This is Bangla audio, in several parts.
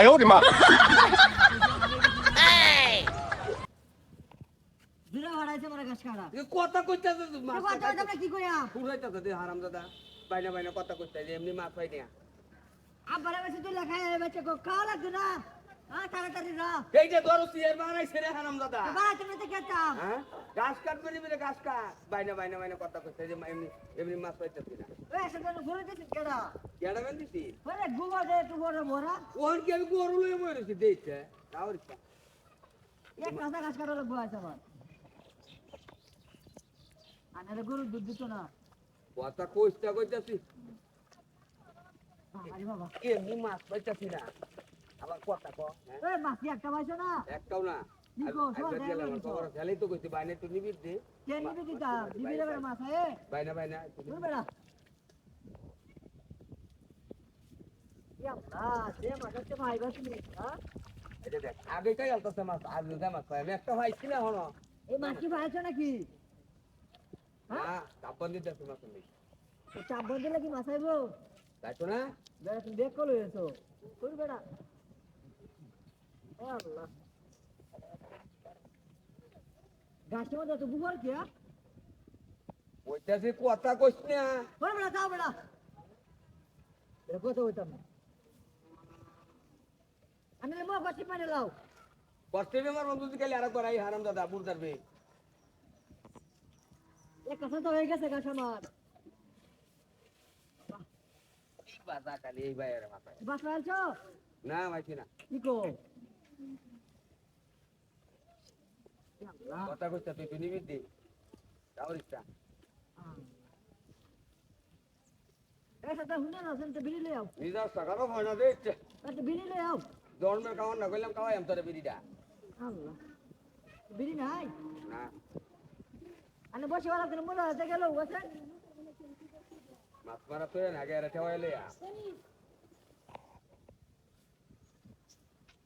哎呦我的妈！ দূরে হারাইছে আমার গাছ কাটা এ কথা কইতাছে তো মাছ কথা আমরা কি করিয়া পুরাইতাছে দে হারাম দাদা বাইনা বাইনা কথা কইতাছে এমনি মাছ পাই না আব্বারে বেশি তুই লেখায় বেচে কো খাওয়া লাগতো না হ্যাঁ তাড়াতাড়ি রা এই যে ধরো সিয়ার মারাইছে রে হারাম দাদা বাড়া তুমি তো খেতাম হ্যাঁ? ঘাস কাটবে নিবি রে কাট। বাইনা বাইনা বাইনা কথা কইতাছে যে এমনি এমনি মাছ পাইতাছি না। ওই এসে যেন ঘুরে দিছিস কেডা? কেডা বেন দিছি? ওরে গুগল দে তুই বড় বড়া। ওর কি আমি গরু লয়ে মরেছি দেইছে তাও ইচ্ছা এক কাঁচা গাছ কাটা লাগবো আছে আমার। আনারে গরু দুধ দিত না। কথা কইতা কইতাছি। আরে বাবা। এমনি মাছ পাইতাছি না। আবার কথা ক হ্যাঁ? মাছি একটা পাইছো না? একটাও না। নিকো, সব দেয় নিকো। খেলেই তো কইছি বাইনে তো নিবি দে। কে নিবি দিতা দিবি রে মাছ এ? বাইনা বাইনা তুই বেড়া। না সে মাছতে ভাই বাস নি হ্যাঁ? দেখ আলতাছে মাছ মাছ আমি একটা ভাইছি না হনো এই মাছি নাকি? না তাপন দিতেছে মাছ নেই চাপ বন্ধ দিলে কি মাছ আইবো? তাই তো না? বেড়া তুমি দেখ কলো এসো তুই বেড়া। গাছের মধ্যে তো বুবর কি হ্যাঁ? ওইটাছে কথা কইছ না। ওরে বেড়া যাও বেড়া। এটা কথা হইতাম না। আমি মো বাটি পানি লাও। করতে আমার বন্ধু কালি আর করাই হারাম দাদা বুঝদার বে এক কথা তো হয়ে গেছে গাছ আমার। বাজা কালি এই বাইরে মাথায়। বাস না মাইছি না। ইকো আল্লাহ কথা কইছ তুই নিবি দে। ইচ্ছা এসে তো হুনে না সেন্ট বিড়ি লই আও নিজা সাগারও হয় না দে ইচ্ছা। বিড়ি লই আও জন্মের খাওয়ান না কইলাম খাওয়াই আমি তোরে বিড়িটা। আল্লাহ। বিড়ি নাই? না। আনে বসে ওরা তুমি গেল বসে মাছ মারা তো আগে আর ঠেওয়াইলে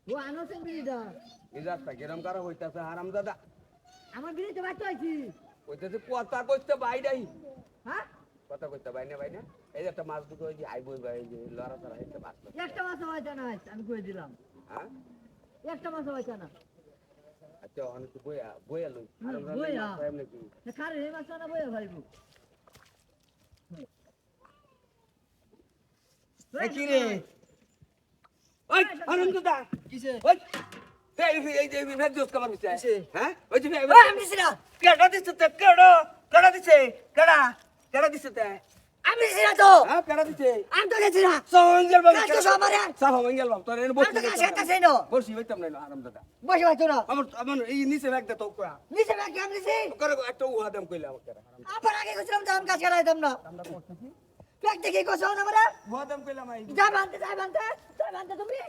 ও আনোছেন বিড়িটা নিজা সাকিরাম কারও হইতাছে? হারাম দাদা আমার বিড়ি বাচ্চা হয়েছি কইতাছে কথা কইতে বাইরাই হ্যাঁ? কথা কইতে বাইনা বাইনা এই যে একটা মাছ দুটো ওই যে আইবই ভাই যে লড়া চড়া হইতে মাছ একটা মাছ হয়েছে না আমি কই দিলাম। হ্যাঁ? একটা মাছ হয়েছে না আচ্ছা অনেক বইয়া বইয়া লই। বইয়া। খারে এই মাছ না বইয়া ভাইবো? কি রে? ওই আনন্দ দা কিসে? ওই এই এই যে ভেদ দোস কামার বিছে হ্যাঁ? ওই ওই আমি দিছি না। কেডা দিছে তে? কেডা? কেডা দিছে? কেডা? কেডা দিছে তে? আমি দিছি না তো। হ্যাঁ কেডা দিছে? আমি তো গেছি না। সামঙ্গল বাবু কাজ তো আমারে। সামঙ্গল বাবু তোর এনে আমি বসি তো কাছে কাছে নো। বসি হইতাম না আরাম দাদা। বসে বাচ্চা না? আমার আমার এই নিচে ব্যাগ দে তো কয়া নিচে ব্যাগ আমি দিছি করে একটা উহা দাম কইলা আমাকে। আবার আগে গেছিলাম তো কাজ করাইতাম না। আমরা করতেছি। ব্যাগ দেখে কইছো না আমরা? উহা দাম কইলা মাই। যা বানতে যা বানতে যা বানতে তুমি।